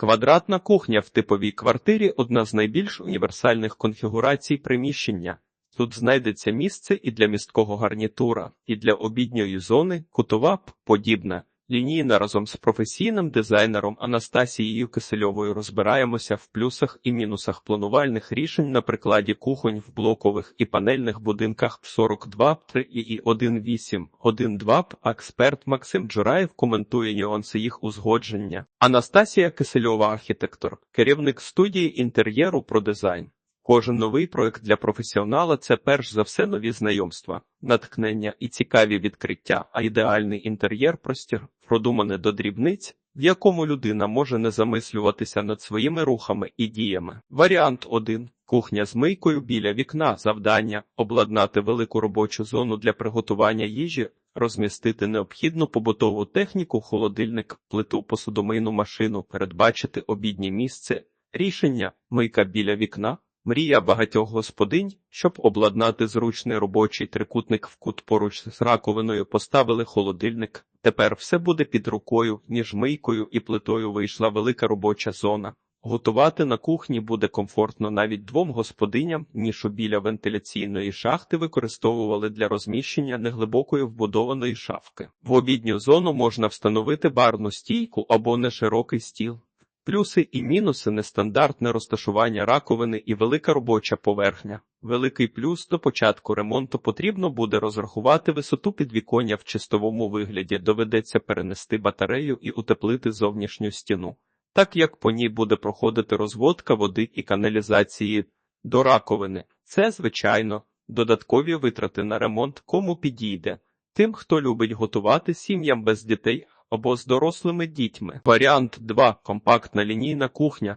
Квадратна кухня в типовій квартирі одна з найбільш універсальних конфігурацій приміщення. Тут знайдеться місце і для місткого гарнітура, і для обідньої зони, кутова подібне. Лінійна разом з професійним дизайнером Анастасією Кисельовою розбираємося в плюсах і мінусах планувальних рішень на прикладі кухонь в блокових і панельних будинках 42 3 і 18 1.2 Експерт Максим Джураєв коментує нюанси їх узгодження. Анастасія Кисельова, архітектор, керівник студії інтер'єру про дизайн. Кожен новий проект для професіонала це перш за все нові знайомства, натхнення і цікаві відкриття, а ідеальний інтер'єр простір, продумане до дрібниць, в якому людина може не замислюватися над своїми рухами і діями. Варіант 1. Кухня з мийкою біля вікна, завдання, обладнати велику робочу зону для приготування їжі, розмістити необхідну побутову техніку, холодильник, плиту, посудомийну машину, передбачити обіднє місце, рішення, мийка біля вікна, Мрія багатьох господинь, щоб обладнати зручний робочий трикутник в кут поруч з раковиною, поставили холодильник. Тепер все буде під рукою, між мийкою і плитою вийшла велика робоча зона. Готувати на кухні буде комфортно навіть двом господиням, нішу біля вентиляційної шахти використовували для розміщення неглибокої вбудованої шафки. В обідню зону можна встановити барну стійку або неширокий стіл. Плюси і мінуси нестандартне розташування раковини і велика робоча поверхня. Великий плюс до початку ремонту потрібно буде розрахувати висоту підвіконня в чистовому вигляді, доведеться перенести батарею і утеплити зовнішню стіну, так як по ній буде проходити розводка води і каналізації до раковини. Це, звичайно, додаткові витрати на ремонт кому підійде. Тим, хто любить готувати сім'ям без дітей або з дорослими дітьми. Варіант 2. Компактна лінійна кухня.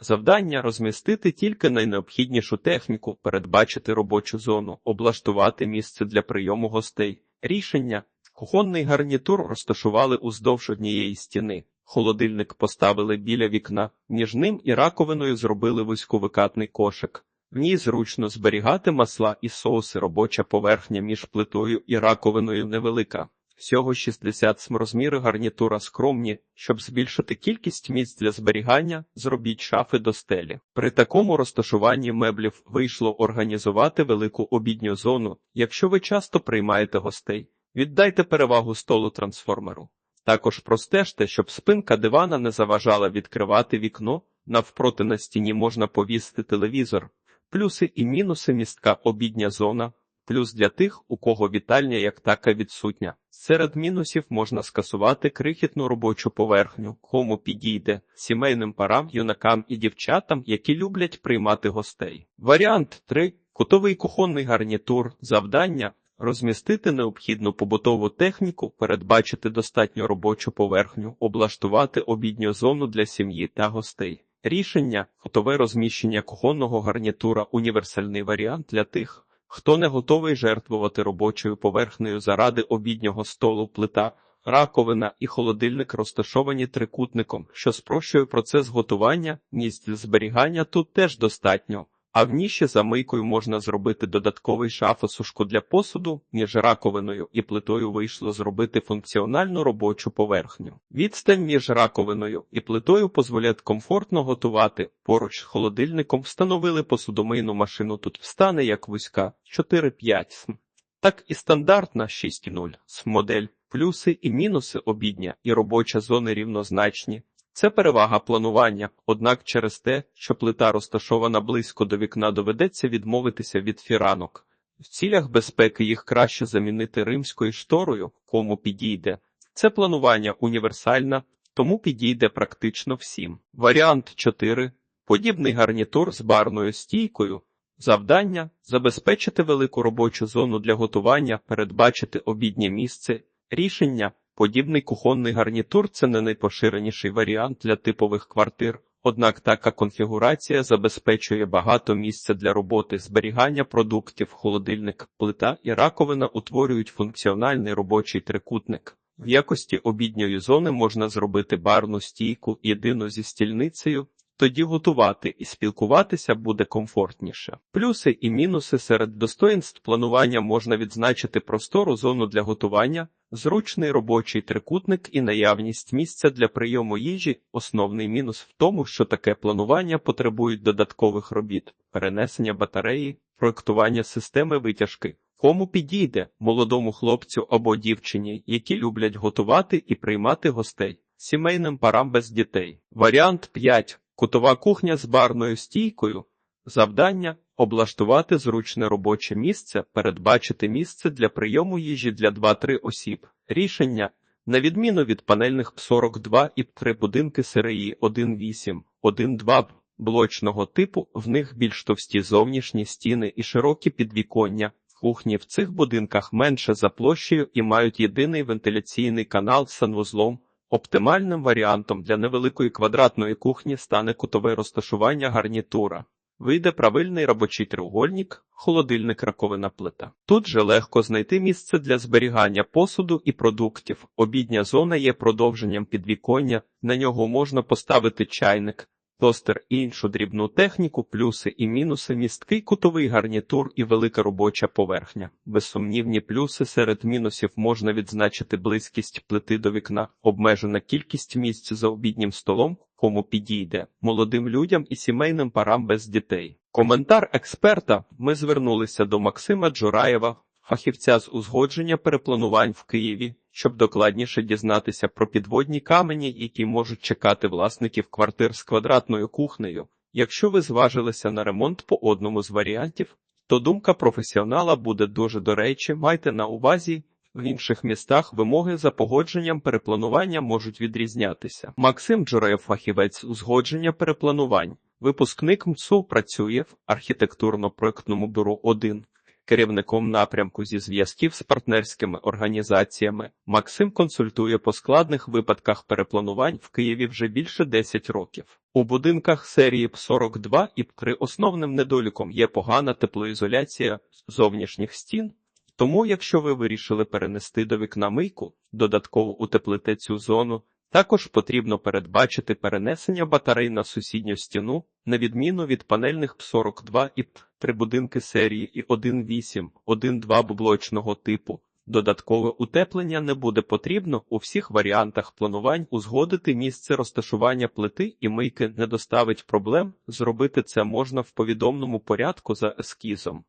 Завдання розмістити тільки найнеобхіднішу техніку, передбачити робочу зону, облаштувати місце для прийому гостей. Рішення кухонний гарнітур розташували уздовж однієї стіни. Холодильник поставили біля вікна, між ним і раковиною зробили вузьковикатний кошик. В ній зручно зберігати масла і соуси робоча поверхня між плитою і раковиною невелика. Всього 60 см розміри гарнітура скромні, щоб збільшити кількість місць для зберігання, зробіть шафи до стелі. При такому розташуванні меблів вийшло організувати велику обідню зону. Якщо ви часто приймаєте гостей, віддайте перевагу столу трансформеру. Також простежте, щоб спинка дивана не заважала відкривати вікно, навпроти на стіні можна повісити телевізор, плюси і мінуси містка обідня зона. Плюс для тих, у кого вітальня як така відсутня. Серед мінусів можна скасувати крихітну робочу поверхню, кому підійде сімейним парам, юнакам і дівчатам, які люблять приймати гостей. Варіант 3. кутовий кухонний гарнітур, завдання. Розмістити необхідну побутову техніку, передбачити достатньо робочу поверхню, облаштувати обідню зону для сім'ї та гостей. Рішення готове розміщення кухонного гарнітура універсальний варіант для тих, Хто не готовий жертвувати робочою поверхнею заради обіднього столу, плита, раковина і холодильник розташовані трикутником, що спрощує процес готування, місць зберігання тут теж достатньо. А в ніші за мийкою можна зробити додатковий шафосушку для посуду, між раковиною і плитою вийшло зробити функціональну робочу поверхню. Відстань між раковиною і плитою дозволяє комфортно готувати. Поруч з холодильником встановили посудомийну машину. Тут встане як вузька 4-5 см, так і стандартна 6.0 см модель. Плюси і мінуси обідня і робоча зони рівнозначні. Це перевага планування, однак через те, що плита розташована близько до вікна, доведеться відмовитися від фіранок. В цілях безпеки їх краще замінити римською шторою, кому підійде. Це планування універсальне, тому підійде практично всім. Варіант 4. Подібний гарнітур з барною стійкою. Завдання забезпечити велику робочу зону для готування, передбачити обіднє місце, рішення. Подібний кухонний гарнітур це не найпоширеніший варіант для типових квартир, однак така конфігурація забезпечує багато місця для роботи, зберігання продуктів, холодильник, плита і раковина утворюють функціональний робочий трикутник. В якості обідньої зони можна зробити барну стійку єдину зі стільницею, тоді готувати і спілкуватися буде комфортніше. Плюси і мінуси серед достоїнств планування можна відзначити простору зону для готування Зручний робочий трикутник і наявність місця для прийому їжі. Основний мінус в тому, що таке планування потребують додаткових робіт, перенесення батареї, проектування системи витяжки. Кому підійде молодому хлопцю або дівчині, які люблять готувати і приймати гостей, сімейним парам без дітей. Варіант 5. Кутова кухня з барною стійкою. Завдання облаштувати зручне робоче місце, передбачити місце для прийому їжі для 2-3 осіб. Рішення на відміну від панельних 42 і 3 будинки серії 1.8, 1.2 блочного типу, в них більш товсті зовнішні стіни і широкі підвіконня. Кухні в цих будинках менше за площею і мають єдиний вентиляційний канал з санвузлом. Оптимальним варіантом для невеликої квадратної кухні стане кутове розташування гарнітура. Вийде правильний робочий треугольник, холодильник раковина плита. Тут же легко знайти місце для зберігання посуду і продуктів. Обідня зона є продовженням підвіконня, на нього можна поставити чайник, тостер і іншу дрібну техніку, плюси і мінуси, місткий кутовий гарнітур і велика робоча поверхня. Безсумнівні плюси серед мінусів можна відзначити близькість плити до вікна, обмежена кількість місць за обіднім столом, кому підійде, молодим людям і сімейним парам без дітей. Коментар експерта. Ми звернулися до Максима Джураєва, фахівця з узгодження перепланувань в Києві, щоб докладніше дізнатися про підводні камені, які можуть чекати власників квартир з квадратною кухнею. Якщо ви зважилися на ремонт по одному з варіантів, то думка професіонала буде дуже до речі, майте на увазі. В інших містах вимоги за погодженням перепланування можуть відрізнятися. Максим Джураєв, фахівець узгодження перепланувань, випускник МЦУ працює в архітектурно-проектному бюро 1, керівником напрямку зі зв'язків з партнерськими організаціями. Максим консультує по складних випадках перепланувань в Києві вже більше 10 років. У будинках серії П-42 і П-3 основним недоліком є погана теплоізоляція зовнішніх стін. Тому, якщо ви вирішили перенести до вікна мийку, додатково утеплити цю зону, також потрібно передбачити перенесення батарей на сусідню стіну, на відміну від панельних П-42 і П-3 будинки серії і 1.8, 1.2 блочного типу. Додаткове утеплення не буде потрібно у всіх варіантах планувань узгодити місце розташування плити і мийки не доставить проблем. Зробити це можна в повідомному порядку за ескізом.